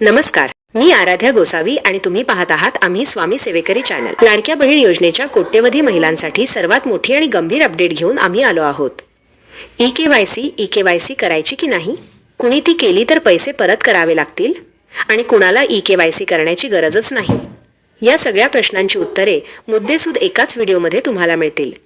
नमस्कार मी आराध्या गोसावी आणि तुम्ही पाहत आहात आम्ही स्वामी सेवेकरी चॅनल. लाडक्या बहीण योजनेच्या कोट्यवधी महिलांसाठी सर्वात मोठी आणि गंभीर अपडेट घेऊन आम्ही आलो आहोत. E K Y C E K Y C करायची की नाही? कुणी ती केली तर पैसे परत करावे लागतील? आणि कुणाला ई के वाय सी करण्याची गरजच नाही? या सगळ्या प्रश्नांची उत्तरे मुद्देसूद एकाच व्हिडिओमध्ये तुम्हाला मिळतील.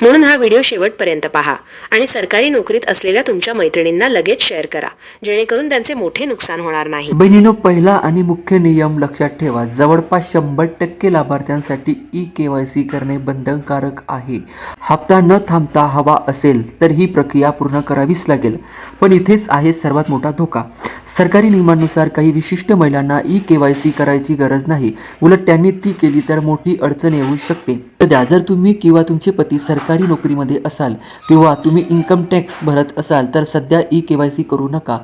म्हणून हा व्हिडिओ शेवटपर्यंत पहा आणि सरकारी नोकरीत असलेल्या तुमच्या मैत्रिणींना लगेच शेअर करा जेणेकरून त्यांचे मोठे नुकसान होणार नाही. बहिणीनो पहिला आणि मुख्य नियम लक्षात ठेवा जवळपास शंभर टक्के लाभार्थ्यांसाठी ई के वाय सी करणे बंधनकारक आहे. हप्ता न थांबता हवा असेल तर ही प्रक्रिया पूर्ण करावीच लागेल. पण इथेच आहे सर्वात मोठा धोका. सरकारी नियमानुसार काही विशिष्ट महिलांना ई के वाय सी करायची गरज नाही. उलट त्यांनी ती केली तर मोठी अडचण येऊ शकते. सध्या जर तुम्ही किंवा तुमचे पती सरकारी नोकरीमध्ये असाल किंवा तुम्ही इन्कम टॅक्स भरत असाल तर सध्या ई के वाय सी करू नका.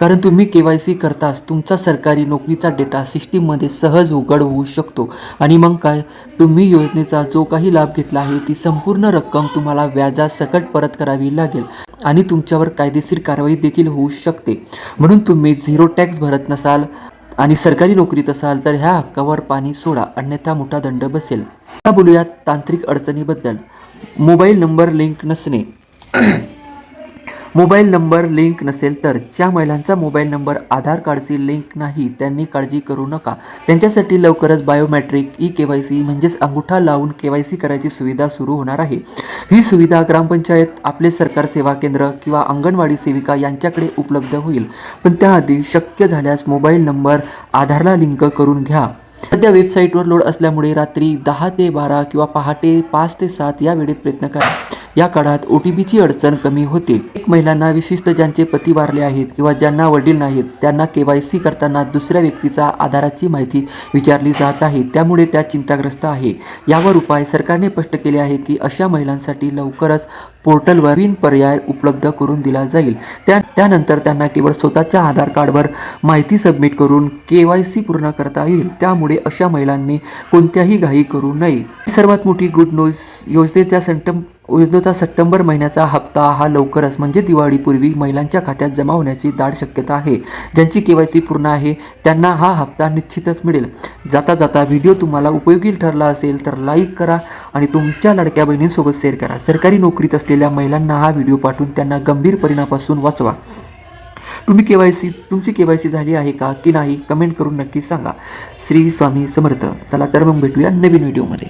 कारण तुम्ही के वाय सी करताच तुमचा सरकारी नोकरीचा डेटा सिस्टीममध्ये सहज उघड होऊ शकतो. आणि मग काय? तुम्ही योजनेचा जो काही लाभ घेतला आहे ती संपूर्ण रक्कम तुम्हाला व्याजासकट परत करावी लागेल आणि तुमच्यावर कायदेशीर कारवाई देखील होऊ शकते. म्हणून तुम्ही झिरो टॅक्स भरत नसाल आणि सरकारी नोकरीत असाल तर ह्या हक्कावर पाणी सोडा अन्यथा मोठा दंड बसेल. आता बोलूयात तांत्रिक अडचणीबद्दल. मोबाईल नंबर लिंक नसणे. मोबाईल नंबर लिंक नसेल तर ज्या महिलांचा मोबाईल नंबर आधार कार्डशी लिंक नाही त्यांनी काळजी करू नका. त्यांच्यासाठी लवकरच biometric E K Y C म्हणजेच अंगुठा लावून के वाय सी करायची सुविधा सुरू होणार आहे. ही सुविधा ग्रामपंचायत आपले सरकार सेवा केंद्र किंवा अंगणवाडी सेविका यांच्याकडे उपलब्ध होईल. पण त्याआधी शक्य झाल्यास मोबाईल नंबर आधारला लिंक करून घ्या. सध्या वेबसाईटवर लोड असल्यामुळे रात्री दहा ते बारा किंवा पहाटे पाच ते सात या वेळेत प्रयत्न करा. या काळात ओ टी पीची अडचण कमी होते. एक महिलांना विशिष्ट ज्यांचे पती वारले आहेत किंवा ज्यांना वडील नाहीत त्यांना के वाय सी करताना दुसऱ्या व्यक्तीचा आधाराची माहिती विचारली जात आहे. त्यामुळे त्या चिंताग्रस्त आहे. यावर उपाय सरकारने स्पष्ट केले आहे की अशा महिलांसाठी लवकरच पोर्टलवरील पर्याय उपलब्ध करून दिला जाईल. त्या त्यानंतर त्यांना केवळ स्वतःच्या आधार कार्डवर माहिती सबमिट करून के वाय सी पूर्ण करता येईल. त्यामुळे अशा महिलांनी कोणत्याही घाई करू नये. सर्वात मोठी गुड न्यूज योजनेच्या सेंटम योजनेचा सप्टेंबर महिन्याचा हप्ता हा लवकरच म्हणजे दिवाळीपूर्वी महिलांच्या खात्यात जमा होण्याची दाट शक्यता आहे. ज्यांची के वाय सी पूर्ण आहे त्यांना हा हप्ता निश्चितच मिळेल. जाता जाता व्हिडिओ तुम्हाला उपयोगी ठरला असेल तर लाईक करा आणि तुमच्या लाडक्या बहिणींसोबत शेअर करा. सरकारी नोकरीत असलेल्या महिलांना हा व्हिडिओ पाठवून त्यांना गंभीर परिणामापासून वाचवा. तुम्ही के वाय सी तुमची के वाय सी झाली आहे का की नाही कमेंट करून नक्की सांगा. श्री स्वामी समर्थ. चला तर मग भेटूया नवीन व्हिडिओमध्ये.